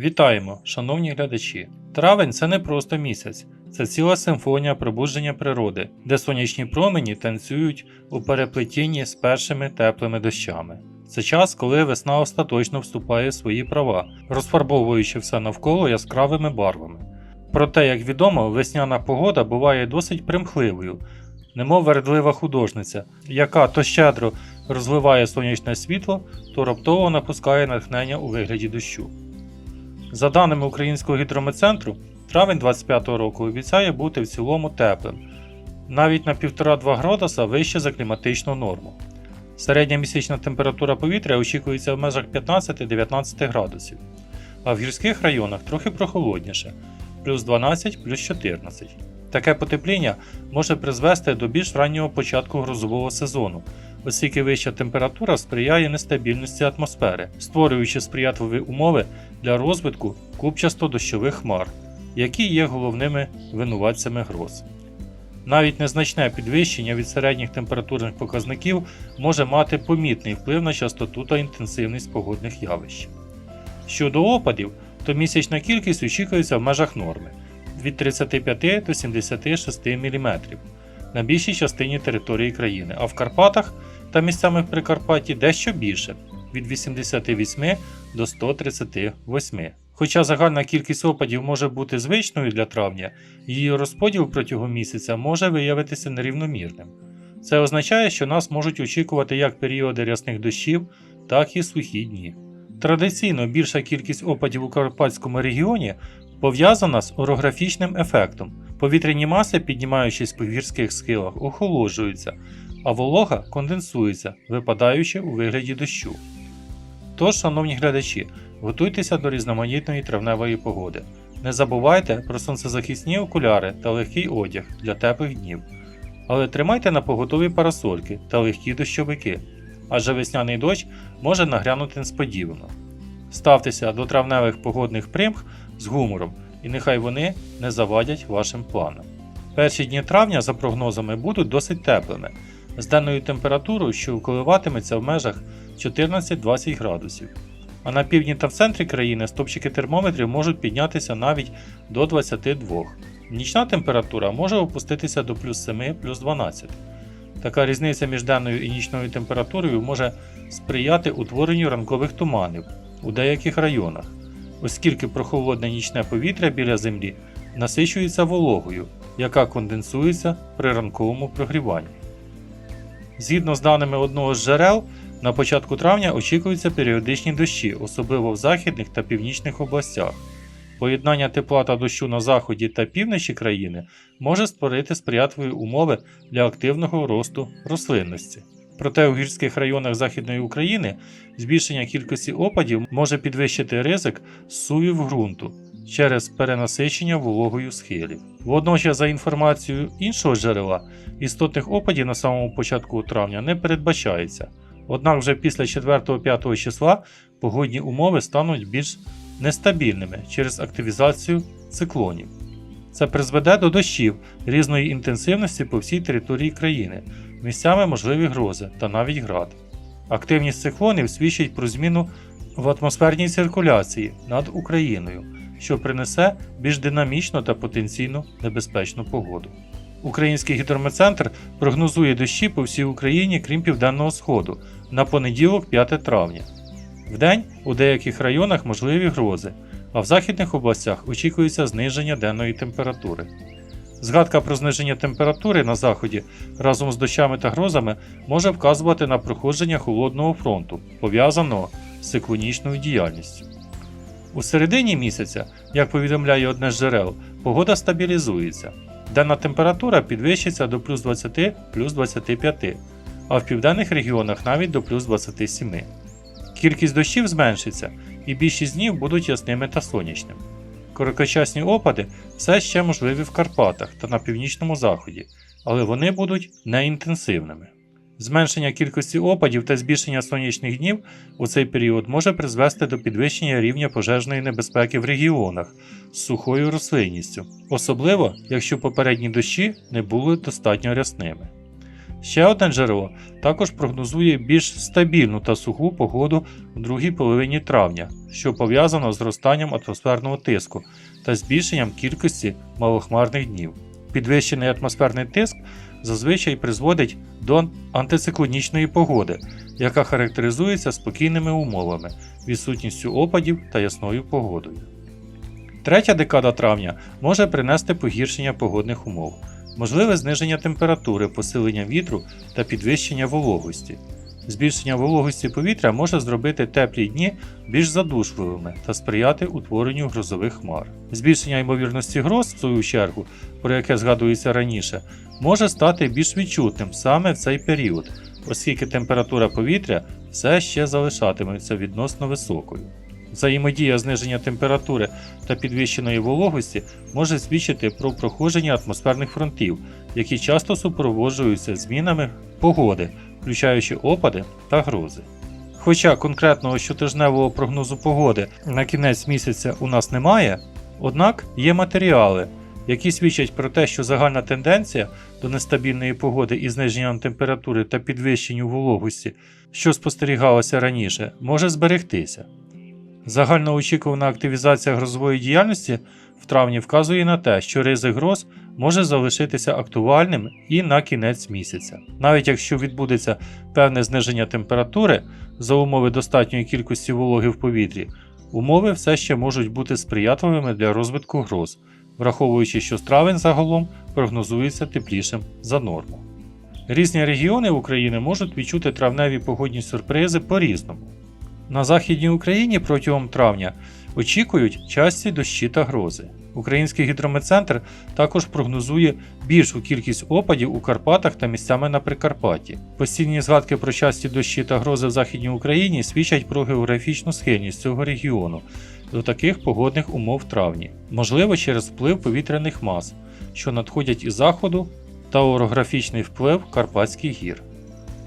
Вітаємо, шановні глядачі! Травень це не просто місяць, це ціла симфонія пробудження природи, де сонячні промені танцюють у переплетінні з першими теплими дощами. Це час, коли весна остаточно вступає в свої права, розфарбовуючи все навколо яскравими барвами. Проте, як відомо, весняна погода буває досить примхливою, немов вередлива художниця, яка то щедро розливає сонячне світло, то раптово напускає натхнення у вигляді дощу. За даними Українського гідрометцентру, травень 25-го року обіцяє бути в цілому теплим, навіть на 1,5-2 градуса вище за кліматичну норму. Середня місячна температура повітря очікується в межах 15-19 градусів, а в гірських районах трохи прохолодніше плюс 12 плюс 14. Таке потепління може призвести до більш раннього початку грозового сезону, оскільки вища температура сприяє нестабільності атмосфери, створюючи сприятливі умови для розвитку купчасто-дощових хмар, які є головними винуватцями гроз. Навіть незначне підвищення від середніх температурних показників може мати помітний вплив на частоту та інтенсивність погодних явищ. Щодо опадів, то місячна кількість очікується в межах норми від 35 до 76 мм на більшій частині території країни, а в Карпатах та місцями в Прикарпатті дещо більше від 88 до 138. Хоча загальна кількість опадів може бути звичною для травня, її розподіл протягом місяця може виявитися нерівномірним. Це означає, що нас можуть очікувати як періоди рясних дощів, так і сухі дні. Традиційно більша кількість опадів у Карпатському регіоні пов'язана з орографічним ефектом. Повітряні маси, піднімаючись по гірських схилах, охолоджуються, а волога конденсується, випадаючи у вигляді дощу. Тож, шановні глядачі, готуйтеся до різноманітної травневої погоди. Не забувайте про сонцезахисні окуляри та легкий одяг для теплих днів. Але тримайте на поготові парасольки та легкі дощовики, адже весняний дощ може нагрянути несподівано. Ставтеся до травневих погодних примх з гумором, і нехай вони не завадять вашим планам. Перші дні травня, за прогнозами, будуть досить теплими, з денною температурою, що коливатиметься в межах 14-20 градусів. А на півдні та в центрі країни стопчики термометрів можуть піднятися навіть до 22. Нічна температура може опуститися до плюс 7 плюс 12. Така різниця між денною і нічною температурою може сприяти утворенню ранкових туманів у деяких районах, оскільки прохолодне нічне повітря біля землі насичується вологою, яка конденсується при ранковому прогріванні. Згідно з даними одного з джерел, на початку травня очікуються періодичні дощі, особливо в західних та північних областях. Поєднання тепла та дощу на заході та півночі країни може створити сприятливі умови для активного росту рослинності. Проте у гірських районах Західної України збільшення кількості опадів може підвищити ризик сувів ґрунту через перенасичення вологою схилів. Водночас, за інформацією іншого джерела, істотних опадів на самому початку травня не передбачається. Однак вже після 4-5 числа погодні умови стануть більш нестабільними через активізацію циклонів. Це призведе до дощів різної інтенсивності по всій території країни, місцями можливі грози та навіть град. Активність циклонів свідчить про зміну в атмосферній циркуляції над Україною, що принесе більш динамічну та потенційно небезпечну погоду. Український гідрометцентр прогнозує дощі по всій Україні, крім південного сходу, на понеділок 5 травня. Вдень у деяких районах можливі грози, а в західних областях очікується зниження денної температури. Згадка про зниження температури на заході разом з дощами та грозами може вказувати на проходження холодного фронту, пов'язаного з циклонічною діяльністю. У середині місяця, як повідомляє одне з джерел, погода стабілізується. Денна температура підвищиться до плюс 20 плюс 25, а в південних регіонах навіть до плюс 27. Кількість дощів зменшиться, і більшість днів будуть ясними та сонячними. Короткочасні опади все ще можливі в Карпатах та на північному заході, але вони будуть неінтенсивними. Зменшення кількості опадів та збільшення сонячних днів у цей період може призвести до підвищення рівня пожежної небезпеки в регіонах з сухою рослинністю, особливо якщо попередні дощі не були достатньо рясними. Ще одне джерело також прогнозує більш стабільну та суху погоду в другій половині травня, що пов'язано з зростанням атмосферного тиску та збільшенням кількості малохмарних днів. Підвищений атмосферний тиск зазвичай призводить до антициклонічної погоди, яка характеризується спокійними умовами, відсутністю опадів та ясною погодою. Третя декада травня може принести погіршення погодних умов, можливе зниження температури, посилення вітру та підвищення вологості. Збільшення вологості повітря може зробити теплі дні більш задушливими та сприяти утворенню грозових хмар. Збільшення ймовірності гроз, в свою чергу, про яке згадується раніше, може стати більш відчутним саме в цей період, оскільки температура повітря все ще залишатиметься відносно високою. Взаємодія зниження температури та підвищеної вологості може свідчити про проходження атмосферних фронтів, які часто супроводжуються змінами погоди, включаючи опади та грози. Хоча конкретного щотижневого прогнозу погоди на кінець місяця у нас немає, однак є матеріали, які свідчать про те, що загальна тенденція до нестабільної погоди і зниженням температури та підвищенню вологості, що спостерігалося раніше, може зберегтися. Загальноочікувана активізація грозової діяльності в травні вказує на те, що ризик гроз може залишитися актуальним і на кінець місяця. Навіть якщо відбудеться певне зниження температури за умови достатньої кількості вологи в повітрі, умови все ще можуть бути сприятливими для розвитку гроз, враховуючи, що травень загалом прогнозується теплішим за норму. Різні регіони України можуть відчути травневі погодні сюрпризи по-різному. На Західній Україні протягом травня очікують часті дощі та грози. Український гідрометцентр також прогнозує більшу кількість опадів у Карпатах та місцями на Прикарпатті. Постійні згадки про часті дощі та грози в Західній Україні свідчать про географічну схильність цього регіону до таких погодних умов в травні, можливо через вплив повітряних мас, що надходять із заходу та орографічний вплив Карпатських гір.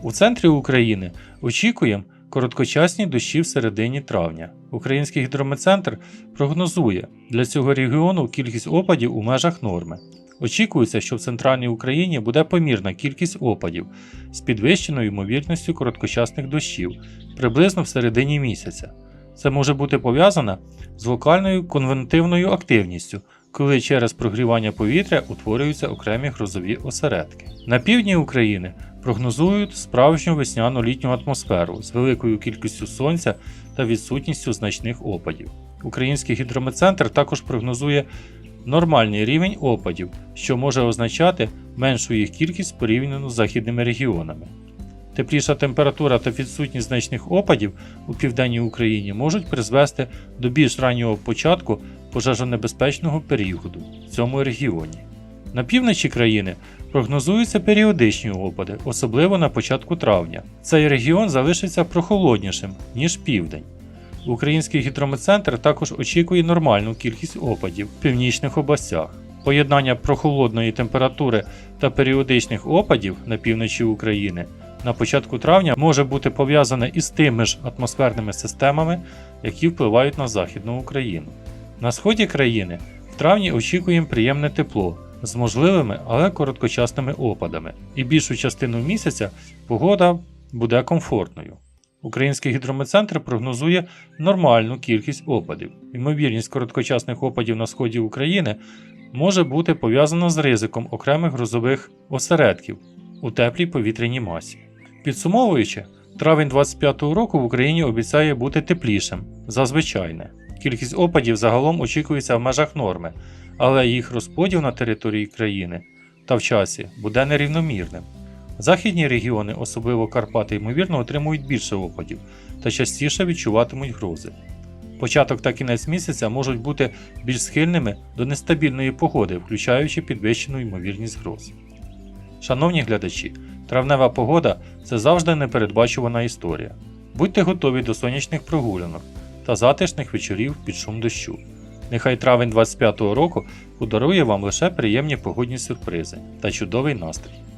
У центрі України очікуємо короткочасні дощі в середині травня. Український гідрометцентр прогнозує для цього регіону кількість опадів у межах норми. Очікується, що в центральній Україні буде помірна кількість опадів з підвищеною ймовірністю короткочасних дощів приблизно в середині місяця. Це може бути пов'язано з локальною конвентивною активністю, коли через прогрівання повітря утворюються окремі грозові осередки. На півдні України прогнозують справжню весняну літню атмосферу з великою кількістю сонця та відсутністю значних опадів. Український гідрометцентр також прогнозує нормальний рівень опадів, що може означати меншу їх кількість порівняно з західними регіонами. Тепліша температура та відсутність значних опадів у південній Україні можуть призвести до більш раннього початку пожежонебезпечного періоду в цьому регіоні. На півночі країни прогнозуються періодичні опади, особливо на початку травня. Цей регіон залишиться прохолоднішим, ніж південь. Український гідрометцентр також очікує нормальну кількість опадів в північних областях. Поєднання прохолодної температури та періодичних опадів на півночі України на початку травня може бути пов'язане із тими ж атмосферними системами, які впливають на Західну Україну. На сході країни в травні очікуємо приємне тепло з можливими, але короткочасними опадами, і більшу частину місяця погода буде комфортною. Український гідрометцентр прогнозує нормальну кількість опадів. Ймовірність короткочасних опадів на сході України може бути пов'язана з ризиком окремих грозових осередків у теплій повітряній масі. Підсумовуючи, травень 25-го року в Україні обіцяє бути теплішим за звичайне. Кількість опадів загалом очікується в межах норми, але їх розподіл на території країни та в часі буде нерівномірним. Західні регіони, особливо Карпати, ймовірно, отримують більше опадів та частіше відчуватимуть грози. Початок та кінець місяця можуть бути більш схильними до нестабільної погоди, включаючи підвищену ймовірність гроз. Шановні глядачі, травнева погода це завжди непередбачувана історія. Будьте готові до сонячних прогулянок та затишних вечорів під шум дощу. Нехай травень 25-го року подарує вам лише приємні погодні сюрпризи та чудовий настрій.